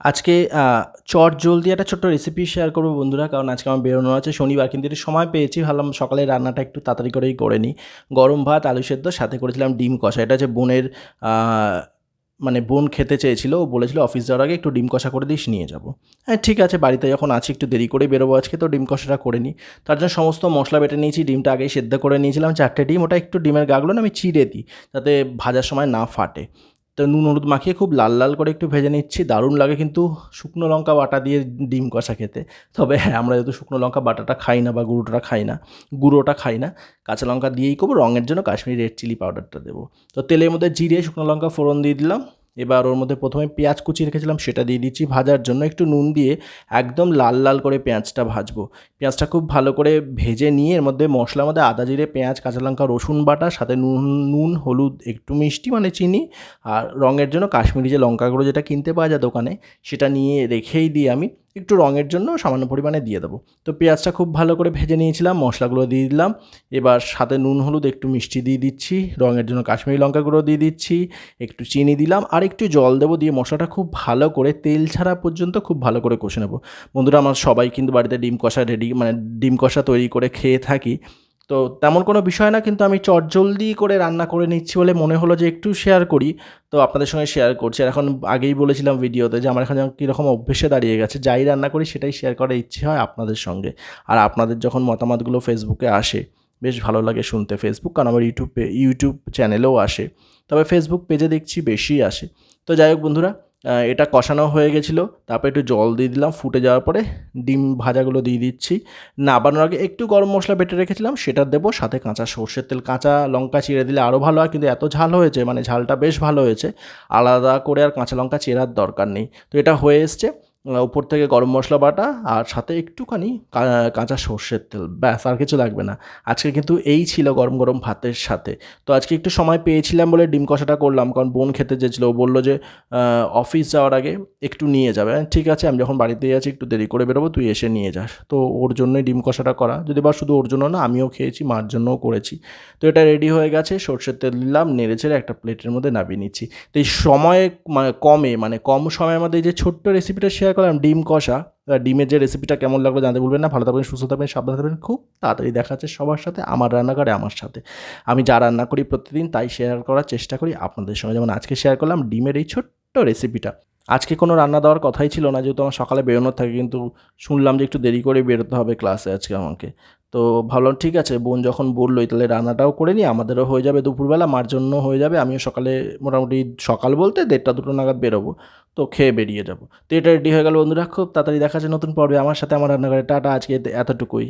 আজকে চট জলদি একটা ছোট্ট রেসিপি শেয়ার করব বন্ধুরা। কারণ আজকে আমার বেরোনো আছে, শনিবার, কিন্তু একটু সময় পেয়েছি। ভাবলাম সকালে রান্নাটা একটু তাড়াতাড়ি করেই করে নিই। গরম ভাত, আলু সেদ্ধ, সাথে করেছিলাম ডিম কষা। এটা হচ্ছে বোনের মানে বোন খেতে চেয়েছিল, ও বলেছিল অফিস যাওয়ার আগে একটু ডিম কষা করে দিস, নিয়ে যাব। হ্যাঁ ঠিক আছে, বাড়িতে যখন আছি, একটু দেরি করে বেরোবো আজকে, তো ডিম কষাটা করে নিই। তার জন্য সমস্ত মশলা বেটে নিয়েছি, ডিমটা আগেই সেদ্ধ করে নিয়েছিলাম। চারটে ডিম, ওটা একটু ডিমের গাগুলো না, আমি চিড়ে দিই, যাতে ভাজার সময় না ফাটে। তো নুন হলুদ মাখিয়ে খুব লাল লাল করে একটু ভেজে নিচ্ছি। দারুণ লাগে কিন্তু শুকনো লঙ্কা বাটা দিয়ে ডিম কষা খেতে। তবে হ্যাঁ আমরা যেহেতু শুকনো লঙ্কা বাটাটা খাই না বা গুঁড়োটা খাই না, গুঁড়োটা খাই না, কাঁচা লঙ্কা দিয়েই করব। রঙের জন্য কাশ্মীরি রেড চিলি পাউডারটা দেবো। তো তেলের মধ্যে জিরে, শুকনো লঙ্কা ফোড়ন দিয়ে দিলাম। এবার ওর মধ্যে প্রথমে পেঁয়াজ কুচি রেখেছিলাম, সেটা দিয়ে দিচ্ছি ভাজার জন্য। একটু নুন দিয়ে একদম লাল লাল করে পেঁয়াজটা ভাজবো। পেঁয়াজটা খুব ভালো করে ভেজে নিয়ে এর মধ্যে মশলার মধ্যে আদা জিরে, পেঁয়াজ, কাঁচা লঙ্কা, রসুন বাটা, সাথে নুন নুন, হলুদ, একটু মিষ্টি মানে চিনি আর রঙের জন্য কাশ্মীরি যে লঙ্কাগুলো যেটা কিনতে পাওয়া যায় দোকানে, সেটা নিয়ে রেখেই দিই আমি। একটু রঙের জন্য সামান্য পরিমাণে দিয়ে দেবো। তো পেঁয়াজটা খুব ভালো করে ভেজে নিয়েছিলাম, মশলাগুলো দিয়ে দিলাম। এবার সাথে নুন, হলুদ, একটু মিষ্টি দিয়ে দিচ্ছি। রঙের জন্য কাশ্মীরি লঙ্কা গুঁড়ো দিয়ে দিচ্ছি। একটু চিনি দিলাম। আর একটু জল দেবো দিয়ে মশলাটা খুব ভালো করে তেল ছাড়া পর্যন্ত খুব ভালো করে কষে নেব। বন্ধুরা, আমার সবাই কিন্তু বাড়িতে ডিম কষা রেডি মানে ডিম কষা তৈরি করে খেয়ে থাকি। তো তেমন কোনো বিষয় না, কিন্তু আমি চটজলদি করে রান্না করে নিচ্ছি বলে মনে হলো যে একটু শেয়ার করি। তো আপনাদের সঙ্গে শেয়ার করছি। আর এখন আগেই বলেছিলাম ভিডিওতে যে আমার এখন কীরকম অভ্যেসে দাঁড়িয়ে গেছে, যাই রান্না করি সেটাই শেয়ার করার ইচ্ছে হয় আপনাদের সঙ্গে। আর আপনাদের যখন মতামতগুলো ফেসবুকে আসে, বেশ ভালো লাগে শুনতে ফেসবুক কারণ আমার ইউটিউবে ইউটিউব চ্যানেলেও আসে। তবে ফেসবুক পেজে দেখছি বেশি আসে। তো যাই হোক বন্ধুরা এটা কষানো হয়ে গেছিল, তারপরে একটু জল দিয়ে দিলাম, ফুটে যাওয়ার পরে ডিম ভাজাগুলো দিয়ে দিচ্ছি। নাবানোর আগে একটু গরম মশলা বেটে রেখেছিলাম, সেটা দেবো, সাথে কাঁচা সর্ষের তেল, কাঁচা লঙ্কা চিড়ে দিলে আরও ভালো হয়, কিন্তু এত ঝাল হয়েছে মানে ঝালটা বেশ ভালো হয়েছে। আলাদা করে আর কাঁচা লঙ্কা চেরার দরকার নেই। তো এটা হয়ে এসছে। উপর থেকে গরম মশলা বাটা আর সাথে একটুখানি কাঁচা সর্ষের তেল। ব্যাস, আর কিছু লাগবে না। আজকে কিন্তু এই ছিল গরম গরম ভাতের সাথে। তো আজকে একটু সময় পেয়েছিলাম বলে ডিম কষাটা করলাম, কারণ বোন খেতে চেয়েছিল। ও বলল যে অফিস যাওয়ার আগে একটু নিয়ে যাবে। ঠিক আছে, আমি যখন বাড়িতেই আছি একটু দেরি করে বেরোবো, তুই এসে নিয়ে যাস। তো ওর জন্যই ডিম কষাটা করা। যদি বা শুধু ওর জন্য না, আমিও খেয়েছি, মার জন্যও করেছি। তো এটা রেডি হয়ে গেছে, সর্ষের তেল দিলাম নেড়ে চেড়ে একটা প্লেটের মধ্যে নামিয়ে নিচ্ছি। তো এই সময় মানে কমে মানে কম সময়ের মধ্যে যে ছোট্ট রেসিপিটা শেয়ার করলাম ডিম কষা। ডিমের যে রেসিপিটা কেমন লাগল জানতে বলবেন না। ভালো থাকবেন, সুস্থ থাকবেন, সাবধানে থাকবেন। খুব তাড়াতাড়ি দেখা হচ্ছে সবার সাথে, আমার রান্নাঘরে আমার সাথে। আমি যা রান্না করি প্রতিদিন তাই শেয়ার করার চেষ্টা করি আপনাদের সঙ্গে। যেমন আজকে শেয়ার করলাম ডিমের এই ছোট্ট রেসিপিটা আজকে কোনো রান্না দেওয়ার কথাই ছিল না, যেহেতু আমার সকালে বেরোনোর থাকে, কিন্তু শুনলাম যে একটু দেরি করে বেরোতে হবে ক্লাসে আজকে আমাকে। তো ভাবলাম ঠিক আছে, বোন যখন বললোই তাহলে রান্নাটাও করে নিই আমাদেরও হয়ে যাবে দুপুরবেলা, মার জন্য হয়ে যাবে, আমিও সকালে মোটামুটি সকাল বলতে দেড়টা দুটো নাগাদ বেরোবো, তো খেয়ে বেরিয়ে যাব। তো এটা রেডি হয়ে গেল বন্ধুরা, খুব তাড়াতাড়ি দেখা যায় নতুন পর্বে। আমার সাথে আমার রান্নাঘরে, টাটা, আজকে এতটুকুই।